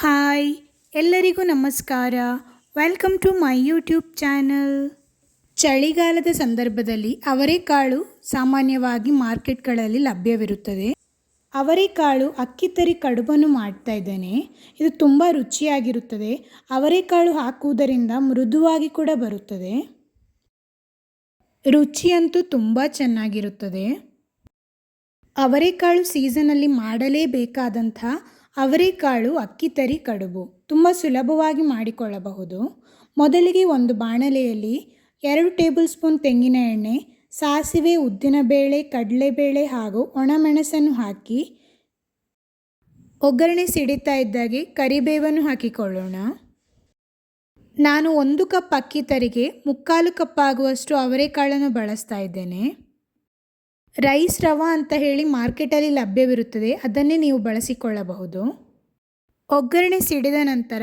Hi, ಎಲ್ಲರಿಗೂ ನಮಸ್ಕಾರ. Welcome to my YouTube channel ಚಳಿಗಾಲದ ಸಂದರ್ಭದಲ್ಲಿ ಅವರೆಕಾಳು ಸಾಮಾನ್ಯವಾಗಿ ಮಾರ್ಕೆಟ್ಗಳಲ್ಲಿ ಲಭ್ಯವಿರುತ್ತದೆ. ಅವರೆಕಾಳು ಅಕ್ಕಿ ತರಿ ಕಡುಬನ್ನು ಮಾಡ್ತಾ ಇದ್ದೇನೆ. ಇದು ತುಂಬ ರುಚಿಯಾಗಿರುತ್ತದೆ. ಅವರೆಕಾಳು ಹಾಕುವುದರಿಂದ ಮೃದುವಾಗಿ ಕೂಡ ಬರುತ್ತದೆ. ರುಚಿಯಂತೂ ತುಂಬ ಚೆನ್ನಾಗಿರುತ್ತದೆ. ಅವರೆಕಾಳು ಸೀಸನಲ್ಲಿ ಮಾಡಲೇಬೇಕಾದಂಥ ಅವರೆಕಾಳು ಅಕ್ಕಿ ತರಿ ಕಡುಬು. ತುಂಬ ಸುಲಭವಾಗಿ ಮಾಡಿಕೊಳ್ಳಬಹುದು. ಮೊದಲಿಗೆ ಒಂದು ಬಾಣಲೆಯಲ್ಲಿ ಎರಡು ಟೇಬಲ್ ಸ್ಪೂನ್ ತೆಂಗಿನ ಎಣ್ಣೆ, ಸಾಸಿವೆ ಉದ್ದಿನಬೇಳೆ ಕಡಲೆಬೇಳೆ ಹಾಗೂ ಒಣಮೆಣಸನ್ನು ಹಾಕಿ ಒಗ್ಗರಣೆ ಸಿಡಿತಾ ಇದ್ದಾಗೆ ಕರಿಬೇವನ್ನು ಹಾಕಿಕೊಳ್ಳೋಣ. ನಾನು ಒಂದು ಕಪ್ ಅಕ್ಕಿ ತರಿಗೆ ಮುಕ್ಕಾಲು ಕಪ್ ಆಗುವಷ್ಟು ಅವರೆಕಾಳನ್ನು ಬಳಸ್ತಾ ಇದ್ದೇನೆ. ರೈಸ್ ರವಾ ಅಂತ ಹೇಳಿ ಮಾರ್ಕೆಟಲ್ಲಿ ಲಭ್ಯವಿರುತ್ತದೆ, ಅದನ್ನೇ ನೀವು ಬಳಸಿಕೊಳ್ಳಬಹುದು. ಒಗ್ಗರಣೆ ಸಿಡಿದ ನಂತರ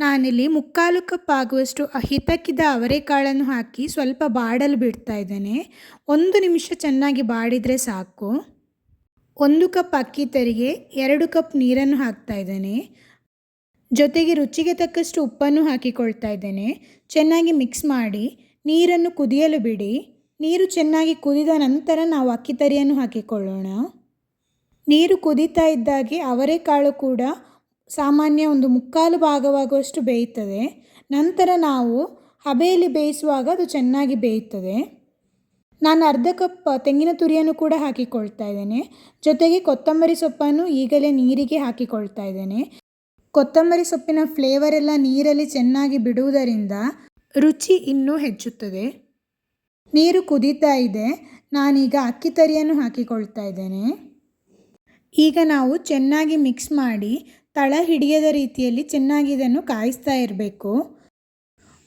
ನಾನಿಲ್ಲಿ ಮುಕ್ಕಾಲು ಕಪ್ ಆಗುವಷ್ಟು ಹಿತಕ್ಕಿದ ಅವರೆಕಾಳನ್ನು ಹಾಕಿ ಸ್ವಲ್ಪ ಬಾಡಲು ಬಿಡ್ತಾ ಇದ್ದೇನೆ. ಒಂದು ನಿಮಿಷ ಚೆನ್ನಾಗಿ ಬಾಡಿದರೆ ಸಾಕು. ಒಂದು ಕಪ್ ಅಕ್ಕಿ ತರಿಗೆ, ಎರಡು ಕಪ್ ನೀರನ್ನು ಹಾಕ್ತಾ ಇದ್ದೇನೆ. ಜೊತೆಗೆ ರುಚಿಗೆ ತಕ್ಕಷ್ಟು ಉಪ್ಪನ್ನು ಹಾಕಿಕೊಳ್ತಾ ಇದ್ದೇನೆ. ಚೆನ್ನಾಗಿ ಮಿಕ್ಸ್ ಮಾಡಿ ನೀರನ್ನು ಕುದಿಯಲು ಬಿಡಿ. ನೀರು ಚೆನ್ನಾಗಿ ಕುದಿದ ನಂತರ ನಾವು ಅಕ್ಕಿ ತರಿಯನ್ನು ಹಾಕಿಕೊಳ್ಳೋಣ. ನೀರು ಕುದೀತಾ ಇದ್ದಾಗೆ ಅವರೆಕಾಳು ಕೂಡ ಸಾಮಾನ್ಯ ಒಂದು ಮುಕ್ಕಾಲು ಭಾಗವಾಗುವಷ್ಟು ಬೇಯುತ್ತದೆ. ನಂತರ ನಾವು ಹಬೆಯಲ್ಲಿ ಬೇಯಿಸುವಾಗ ಅದು ಚೆನ್ನಾಗಿ ಬೇಯುತ್ತದೆ. ನಾನು ಅರ್ಧ ಕಪ್ ತೆಂಗಿನ ತುರಿಯನ್ನು ಕೂಡ ಹಾಕಿಕೊಳ್ತಾ ಇದ್ದೇನೆ. ಜೊತೆಗೆ ಕೊತ್ತಂಬರಿ ಸೊಪ್ಪನ್ನು ಈಗಲೇ ನೀರಿಗೆ ಹಾಕಿಕೊಳ್ತಾ ಇದ್ದೇನೆ. ಕೊತ್ತಂಬರಿ ಸೊಪ್ಪಿನ ಫ್ಲೇವರ್ ಎಲ್ಲ ನೀರಲ್ಲಿ ಚೆನ್ನಾಗಿ ಬಿಡುವುದರಿಂದ ರುಚಿ ಇನ್ನೂ ಹೆಚ್ಚುತ್ತದೆ. ನೀರು ಕುದೀತಾ ಇದೆ. ನಾನೀಗ ಅಕ್ಕಿ ತರಿಯನ್ನು ಹಾಕಿಕೊಳ್ತಾ ಇದ್ದೇನೆ. ಈಗ ನಾವು ಚೆನ್ನಾಗಿ ಮಿಕ್ಸ್ ಮಾಡಿ ತಳ ಹಿಡಿಯದ ರೀತಿಯಲ್ಲಿ ಚೆನ್ನಾಗಿ ಇದನ್ನು ಕಾಯಿಸ್ತಾ ಇರಬೇಕು.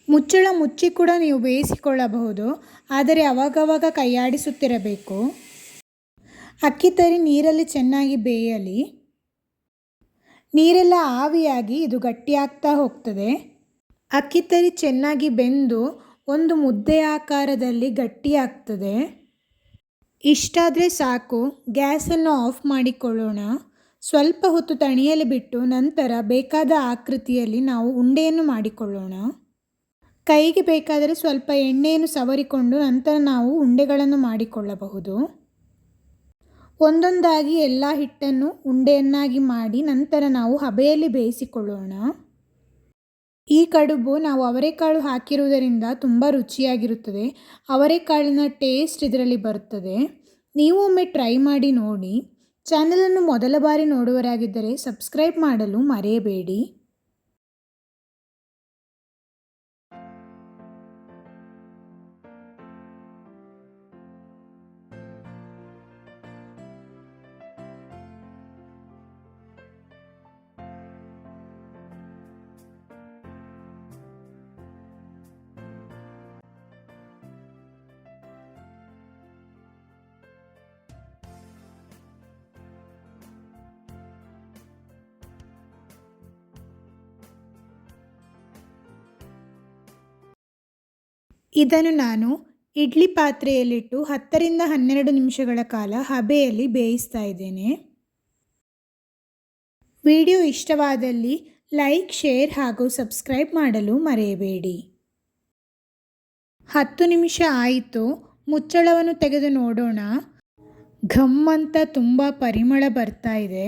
ಮುಚ್ಚಳ ಮುಚ್ಚಿ ಕೂಡ ನೀವು ಬೇಯಿಸಿಕೊಳ್ಳಬಹುದು. ಆದರೆ ಅವಾಗವಾಗ ಕೈಯಾಡಿಸುತ್ತಿರಬೇಕು. ಅಕ್ಕಿ ತರಿ ನೀರಲ್ಲಿ ಚೆನ್ನಾಗಿ ಬೇಯಲಿ. ನೀರೆಲ್ಲ ಆವಿಯಾಗಿ ಇದು ಗಟ್ಟಿಯಾಗ್ತಾ ಹೋಗ್ತದೆ. ಅಕ್ಕಿ ತರಿ ಚೆನ್ನಾಗಿ ಬೆಂದು ಒಂದು ಮುದ್ದೆ ಆಕಾರದಲ್ಲಿ ಗಟ್ಟಿಯಾಗ್ತದೆ. ಇಷ್ಟಾದರೆ ಸಾಕು, ಗ್ಯಾಸನ್ನು ಆಫ್ ಮಾಡಿಕೊಳ್ಳೋಣ. ಸ್ವಲ್ಪ ಹೊತ್ತು ತಣಿಯಲು ಬಿಟ್ಟು ನಂತರ ಬೇಕಾದ ಆಕೃತಿಯಲ್ಲಿ ನಾವು ಉಂಡೆಯನ್ನು ಮಾಡಿಕೊಳ್ಳೋಣ. ಕೈಗೆ ಬೇಕಾದರೆ ಸ್ವಲ್ಪ ಎಣ್ಣೆಯನ್ನು ಸವರಿಕೊಂಡು ನಂತರ ನಾವು ಉಂಡೆಗಳನ್ನು ಮಾಡಿಕೊಳ್ಳಬಹುದು. ಒಂದೊಂದಾಗಿ ಎಲ್ಲ ಹಿಟ್ಟನ್ನು ಉಂಡೆಯನ್ನಾಗಿ ಮಾಡಿ ನಂತರ ನಾವು ಹಬೆಯಲ್ಲಿ ಬೇಯಿಸಿಕೊಳ್ಳೋಣ. ಈ ಕಡುಬು ನಾವು ಅವರೆಕಾಳು ಹಾಕಿರುವುದರಿಂದ ತುಂಬ ರುಚಿಯಾಗಿರುತ್ತದೆ. ಅವರೆಕಾಳಿನ ಟೇಸ್ಟ್ ಇದರಲ್ಲಿ ಬರುತ್ತದೆ. ನೀವು ಒಮ್ಮೆ ಟ್ರೈ ಮಾಡಿ ನೋಡಿ. ಚಾನಲನ್ನು ಮೊದಲ ಬಾರಿ ನೋಡುವರಾಗಿದ್ದರೆ ಸಬ್ಸ್ಕ್ರೈಬ್ ಮಾಡಲು ಮರೆಯಬೇಡಿ. ಇದನ್ನು ನಾನು ಇಡ್ಲಿ ಪಾತ್ರೆಯಲ್ಲಿಟ್ಟು ಹತ್ತರಿಂದ ಹನ್ನೆರಡು ನಿಮಿಷಗಳ ಕಾಲ ಹಬೆಯಲ್ಲಿ ಬೇಯಿಸ್ತಾ ಇದ್ದೇನೆ. ವಿಡಿಯೋ ಇಷ್ಟವಾದಲ್ಲಿ ಲೈಕ್, ಶೇರ್ ಹಾಗೂ ಸಬ್ಸ್ಕ್ರೈಬ್ ಮಾಡಲು ಮರೆಯಬೇಡಿ. ಹತ್ತು ನಿಮಿಷ ಆಯಿತು. ಮುಚ್ಚಳವನ್ನು ತೆಗೆದು ನೋಡೋಣ. ಘಮ್ ಅಂತ ತುಂಬ ಪರಿಮಳ ಬರ್ತಾ ಇದೆ.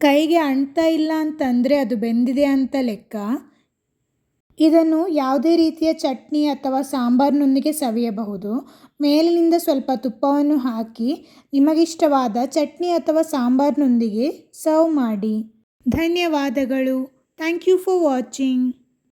ಕೈಗೆ ಅಂಟ್ತಾ ಇಲ್ಲ ಅಂತಂದರೆ ಅದು ಬೆಂದಿದೆ ಅಂತ ಲೆಕ್ಕ. ಇದನ್ನು ಯಾವುದೇ ರೀತಿಯ ಚಟ್ನಿ ಅಥವಾ ಸಾಂಬಾರ್ನೊಂದಿಗೆ ಸವಿಯಬಹುದು. ಮೇಲಿನಿಂದ ಸ್ವಲ್ಪ ತುಪ್ಪವನ್ನು ಹಾಕಿ ನಿಮಗಿಷ್ಟವಾದ ಚಟ್ನಿ ಅಥವಾ ಸಾಂಬಾರ್ನೊಂದಿಗೆ ಸರ್ವ್ ಮಾಡಿ. ಧನ್ಯವಾದಗಳು. Thank you for watching.